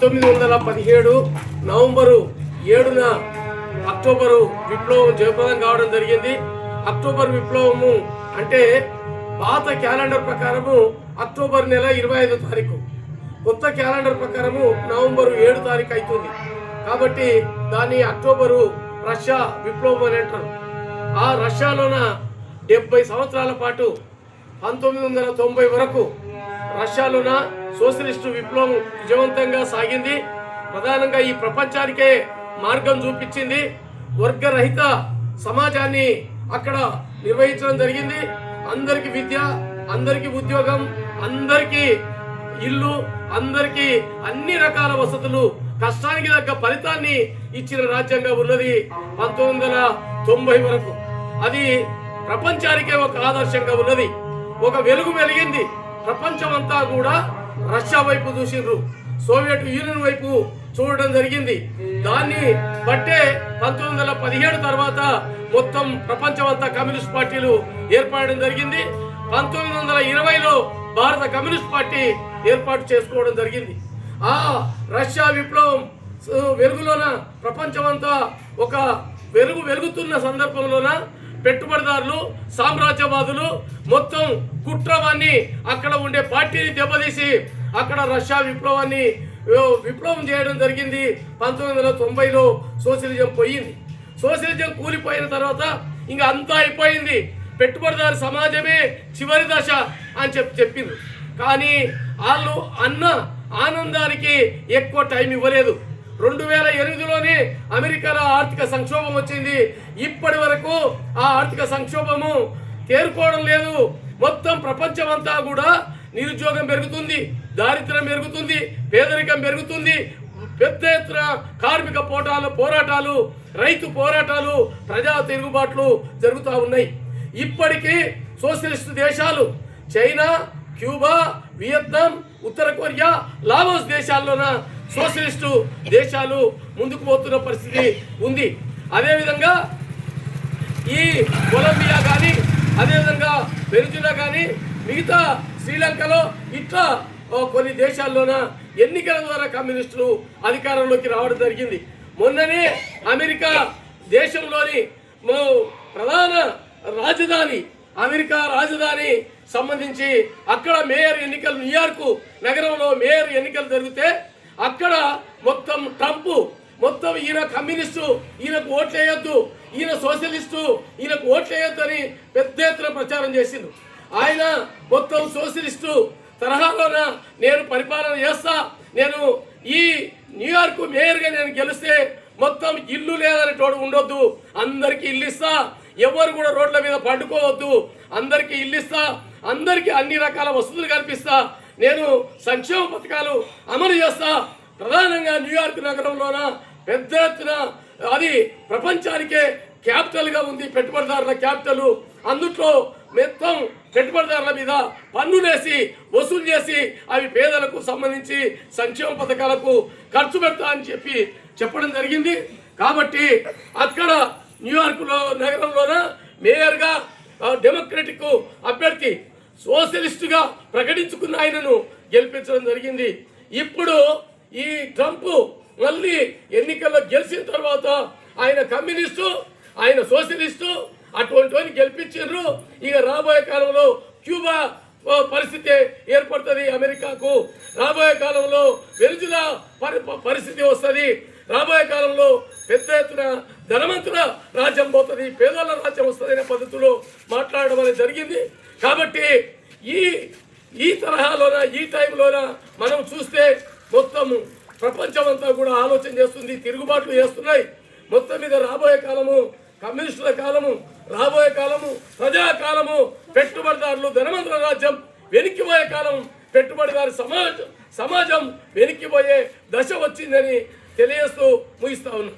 పంతొమ్మిది వందల పదిహేడు నవంబరు ఏడున అక్టోబరు విప్లవం జయప్రదం కావడం జరిగింది. అక్టోబర్ విప్లవము అంటే పాత క్యాలెండర్ ప్రకారము అక్టోబర్ నెల ఇరవై ఐదో తారీఖు. కొత్త క్యాలెండర్ ప్రకారము నవంబరు ఏడు తారీఖు అవుతుంది కాబట్టి దాన్ని అక్టోబరు రష్యా విప్లవం అని అంటారు. ఆ రష్యాలోన డెబ్బై సంవత్సరాల పాటు పంతొమ్మిది వందల తొంభై వరకు రష్యాలోన సోషలిస్టు విప్లవం విజయవంతంగా సాగింది. ప్రధానంగా ఈ ప్రపంచానికే మార్గం చూపించింది. వర్గరహిత సమాజాన్ని అక్కడ నిర్వహించడం జరిగింది. అందరికీ విద్య అందరికీ ఉద్యోగం అందరికీ ఇల్లు అందరికీ అన్ని రకాల వసతులు కష్టానికి తగ్గ ఫలితాన్ని ఇచ్చిన రాజ్యంగా ఉన్నది పంతొమ్మిది వందల తొంభై వరకు. అది ప్రపంచానికే ఒక ఆదర్శంగా ఉన్నది. ఒక వెలుగు వెలిగింది. ప్రపంచమంతా కూడా రష్యా వైపు చూసిండ్రు. సోవియట్ యూనియన్ వైపు చూడడం జరిగింది. దాన్ని బట్టే పంతొమ్మిది వందల పదిహేడు తర్వాత మొత్తం ప్రపంచం అంతా కమ్యూనిస్ట్ పార్టీలు ఏర్పడడం జరిగింది. పంతొమ్మిది వందల ఇరవైలో భారత కమ్యూనిస్ట్ పార్టీ ఏర్పాటు చేసుకోవడం జరిగింది. ఆ రష్యా విప్లవం వెలుగులోన ప్రపంచమంతా ఒక వెలుగు వెలుగుతున్న సందర్భంలోన పెట్టుబడిదారులు సామ్రాజ్యవాదులు మొత్తం కుట్రవాన్ని అక్కడ ఉండే పార్టీని దెబ్బతీసి అక్కడ రష్యా విప్లవాన్ని విప్లవం చేయడం జరిగింది. పంతొమ్మిది వందల తొంభైలో సోషలిజం పోయింది. సోషలిజం కూలిపోయిన తర్వాత ఇంకా అంతా అయిపోయింది. పెట్టుబడిదారు సమాజమే చివరి దశ అని చెప్పి చెప్పింది కానీ వాళ్ళు అన్న ఆనందానికి ఎక్కువ టైం ఇవ్వలేదు. రెండు వేల ఎనిమిదిలోనే అమెరికాలో ఆర్థిక సంక్షోభం వచ్చింది. ఇప్పటి వరకు ఆ ఆర్థిక సంక్షోభము తేరుకోవడం లేదు. మొత్తం ప్రపంచం అంతా కూడా నిరుద్యోగం పెరుగుతుంది దారిద్ర్యం పెరుగుతుంది పేదరికం పెరుగుతుంది. పెద్ద ఎత్తున కార్మిక పోటాలు పోరాటాలు రైతు పోరాటాలు ప్రజా తిరుగుబాట్లు జరుగుతూ ఉన్నాయి. ఇప్పటికీ సోషలిస్ట్ దేశాలు చైనా క్యూబా వియత్నాం ఉత్తర కొరియా లావోస్ దేశాల్లోన సోషలిస్టు దేశాలు ముందుకు పోతున్న పరిస్థితి ఉంది. అదేవిధంగా ఈ కొలంబియా కానీ అదేవిధంగా వెనుజులా కానీ మిగతా శ్రీలంకలో ఇట్లా కొన్ని దేశాల్లోన ఎన్నికల ద్వారా కమ్యూనిస్టులు అధికారంలోకి రావడం జరిగింది. మొన్ననే అమెరికా దేశంలోని ప్రధాన రాజధాని అమెరికా రాజధాని సంబంధించి అక్కడ మేయర్ ఎన్నికలు న్యూయార్క్ నగరంలో మేయర్ ఎన్నికలు జరిగితే అక్కడ మొత్తం ట్రంప్ మొత్తం ఈయన కమ్యూనిస్టు ఈయనకు ఓట్లు వేయొద్దు ఈయన సోషలిస్టు ఈయనకు ఓట్లు వేయొద్దు అని పెద్ద ఎత్తున ప్రచారం చేసిండు. ఆయన మొత్తం సోషలిస్టు తరహాలోన నేను పరిపాలన చేస్తా నేను ఈ న్యూయార్క్ మేయర్గా నేను గెలిస్తే మొత్తం ఇల్లు లేదని తోడు ఉండొద్దు అందరికీ ఇల్లు ఇస్తా ఎవరు కూడా రోడ్ల మీద పండుకోవద్దు అందరికీ ఇల్లు ఇస్తా అందరికీ అన్ని రకాల వసతులు కల్పిస్తా నేను సంక్షేమ పథకాలు అమలు చేస్తా. ప్రధానంగా న్యూయార్క్ నగరంలోన పెద్ద ఎత్తున అది ప్రపంచానికే క్యాపిటల్గా ఉంది పెట్టుబడిదారుల క్యాపిటల్. అందుట్లో మొత్తం పెట్టుబడిదారుల మీద పన్నులేసి వసూలు చేసి అవి పేదలకు సంబంధించి సంక్షేమ పథకాలకు ఖర్చు పెడతా అని చెప్పి చెప్పడం జరిగింది. కాబట్టి అక్కడ న్యూయార్క్లో నగరంలోన మేయర్గా డెమోక్రటిక్ అభ్యర్థి సోషలిస్టుగా ప్రకటించుకున్న ఆయనను గెలిపించడం జరిగింది. ఇప్పుడు ఈ ట్రంప్ మళ్ళీ ఎన్నికల్లో గెలిచిన తర్వాత ఆయన కమ్యూనిస్టు ఆయన సోషలిస్టు అటువంటి వాడిని గెలిపించారు ఇక రాబోయే కాలంలో క్యూబా పరిస్థితి ఏర్పడుతుంది అమెరికాకు. రాబోయే కాలంలో వెనుజులా పరి పరిస్థితి వస్తుంది. రాబోయే కాలంలో పెద్ద ఎత్తున ధనవంతుల రాజ్యం పోతుంది పేదోళ్ళ రాజ్యం వస్తుంది అనే పద్ధతిలో మాట్లాడడం అనేది జరిగింది. కాబట్టి ఈ ఈ తరహాలోన ఈ టైంలోన మనం చూస్తే మొత్తం ప్రపంచం అంతా కూడా ఆలోచన చేస్తుంది తిరుగుబాట్లు చేస్తున్నాయి. మొత్తం మీద రాబోయే కాలము కమ్యూనిస్టుల కాలము రాబోయే కాలము ప్రజా కాలము పెట్టుబడిదారులు ధనవంతుల రాజ్యం వెనక్కిపోయే కాలం పెట్టుబడిదారు సమాజం సమాజం వెనక్కిపోయే దశ వచ్చిందని తెలియజేస్తూ ముగిస్తా ఉన్నాను